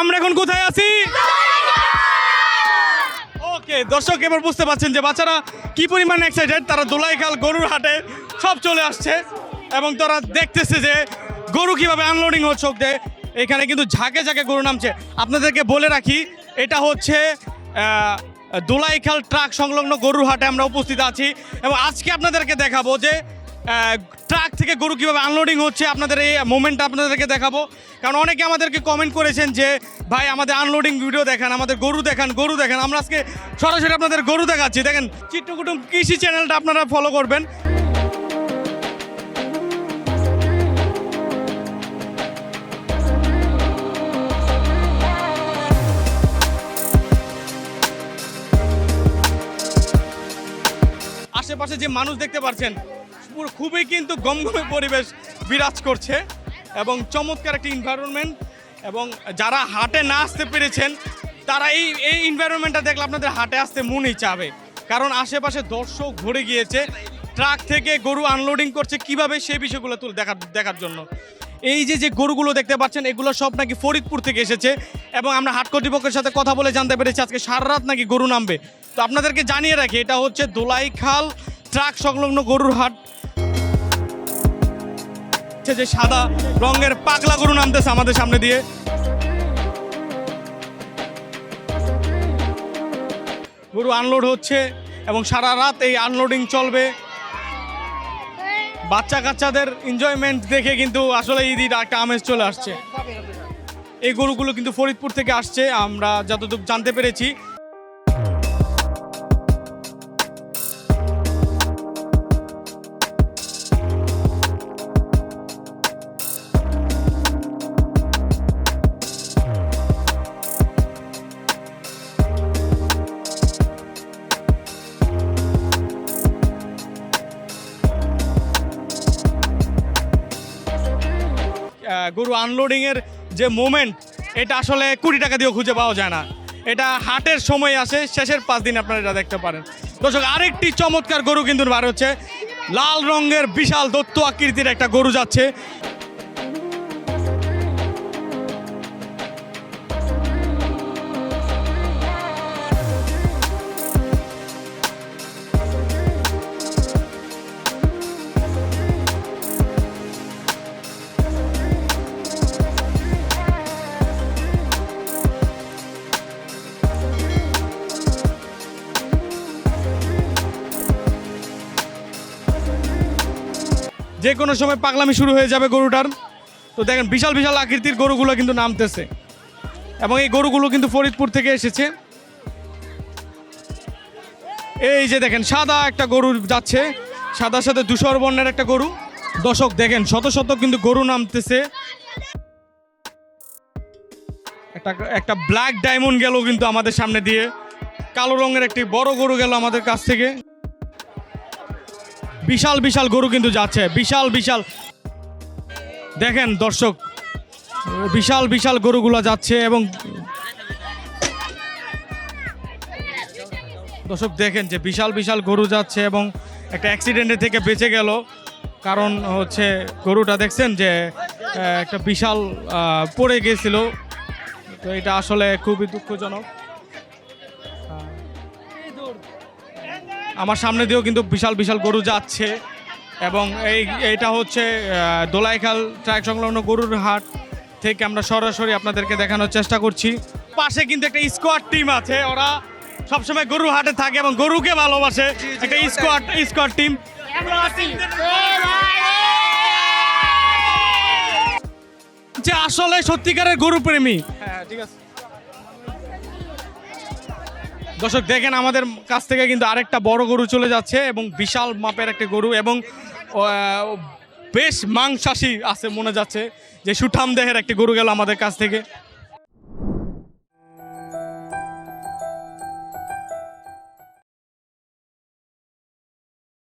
আমরা এখন কোথায় আছি? ওকে দর্শক, এবার বুঝতে পারছেন যে বাচ্চারা কি পরিমাণ এক্সাইটেড তারা দোলাইখাল, গরুর হাটে সব চলে আসছে এবং তারা দেখতেছে যে গরু কীভাবে আনলোডিং হচ্ছে। এখানে কিন্তু ঝাঁকে ঝাঁকে গরু নামছে। আপনাদেরকে বলে রাখি, এটা হচ্ছে দোলাইখাল ট্রাক সংলগ্ন গরুর হাটে আমরা উপস্থিত আছি। এবং আজকে আপনাদেরকে দেখাবো যে ট্রাক থেকে গরু কীভাবে আনলোডিং হচ্ছে, আপনাদের এই মোমেন্টটা আপনাদেরকে দেখাবো। কারণ অনেকে আমাদেরকে কমেন্ট করেছেন যে, ভাই, আমাদের আনলোডিং ভিডিও দেখান, আমাদের গরু দেখান গরু দেখান। আমরা আজকে সরাসরি আপনাদের গরু দেখাচ্ছি। দেখেন, চিত্রকুটুম কৃষি চ্যানেলটা আপনারা ফলো করবেন। আশেপাশে যে মানুষ দেখতে পাচ্ছেন খুবই কিন্তু গমগমে পরিবেশ বিরাজ করছে এবং চমৎকার একটি এনভায়রনমেন্ট এবং যারা হাটে না আসতে পেরেছেন, তারা এই এই এনভায়রনমেন্টটা দেখলে আপনাদের হাটে আসতে মনই চাবে। কারণ আশেপাশে দর্শক ভরে গিয়েছে, ট্রাক থেকে গরু আনলোডিং করছে কীভাবে সেই বিষয়গুলো তুলে দেখার দেখার জন্য। এই যে যে গরুগুলো দেখতে পাচ্ছেন, এগুলো সব নাকি ফরিদপুর থেকে এসেছে এবং আমরা হাট কর্তৃপক্ষের সাথে কথা বলে জানতে পেরেছি, আজকে সারা রাত নাকি গরু নামবে। তো আপনাদেরকে জানিয়ে রাখি, এটা হচ্ছে দোলাইখাল ট্রাক সংলগ্ন গরুর হাট। হচ্ছে যে সাদা রঙের পাগলা গরু নামতেছে আমাদের সামনে দিয়ে। গরু আনলোড হচ্ছে এবং সারা রাত এই আনলোডিং চলবে। বাচ্চা কাচ্চাদের এনজয়মেন্ট দেখে কিন্তু আসলে ঈদের একটা আমেজ চলে আসছে। এই গরুগুলো কিন্তু ফরিদপুর থেকে আসছে, আমরা যতটুকু জানতে পেরেছি। গরু আনলোডিংয়ের যে মোমেন্ট এটা আসলে কুড়ি টাকা দিয়েও খুঁজে পাওয়া যায় না। এটা হাটের সময় আসে, শেষের পাঁচ দিন আপনারা এটা দেখতে পারেন। দর্শক, আরেকটি চমৎকার গরু কিন্তু বার হচ্ছে, লাল রঙের বিশাল দত্ত আকৃতির একটা গরু যাচ্ছে। যে কোনো সময় পাগলামি শুরু হয়ে যাবে গরুটার। তো দেখেন, বিশাল বিশাল আকৃতির গরুগুলো কিন্তু নামতেছে। এবং এই গরুগুলো কিন্তু ফরিদপুর থেকে এসেছে। এই যে দেখেন, সাদা একটা গরু যাচ্ছে। সাদার সাথে ধূসর বর্ণের একটা গরু। দর্শক, দেখেন, শত শত কিন্তু গরু নামতেছে। একটা একটা ব্ল্যাক ডায়মন্ড গেল কিন্তু আমাদের সামনে দিয়ে। কালো রঙের একটি বড় গরু গেল আমাদের কাছ থেকে। বিশাল বিশাল গরু কিন্তু যাচ্ছে। বিশাল বিশাল। দেখেন দর্শক, বিশাল বিশাল গরুগুলো যাচ্ছে এবং দর্শক দেখেন যে বিশাল বিশাল গরু যাচ্ছে এবং একটা অ্যাক্সিডেন্টের থেকে বেঁচে গেল। কারণ হচ্ছে গরুটা দেখছেন যে একটা বিশাল পড়ে গিয়েছিল তো এটা আসলে খুবই দুঃখজনক। আমার সামনে দিয়েও কিন্তু বিশাল বিশাল গরু যাচ্ছে। এবং এই, এটা হচ্ছে দোলাইখাল ট্রাক সংলগ্ন গরুর হাট থেকে আমরা সরাসরি আপনাদেরকে দেখানোর চেষ্টা করছি। পাশে কিন্তু একটা স্কোয়াড টিম আছে, ওরা সবসময় গরু হাটে থাকে এবং গরুকে ভালোবাসে। একটা স্কোয়াড স্কোয়াড টিম যে আসলে সত্যিকারের গরু প্রেমী হ্যাঁ ঠিক আছে। দর্শক, দেখেন আমাদের কাছ থেকে কিন্তু আরেকটা বড় গরু চলে যাচ্ছে এবং বিশাল মাপের একটা গরু এবং বেশ মাংসাশী আছে মনে যাচ্ছে যে সুঠাম দেহের একটি গরু গেল আমাদের কাছ থেকে।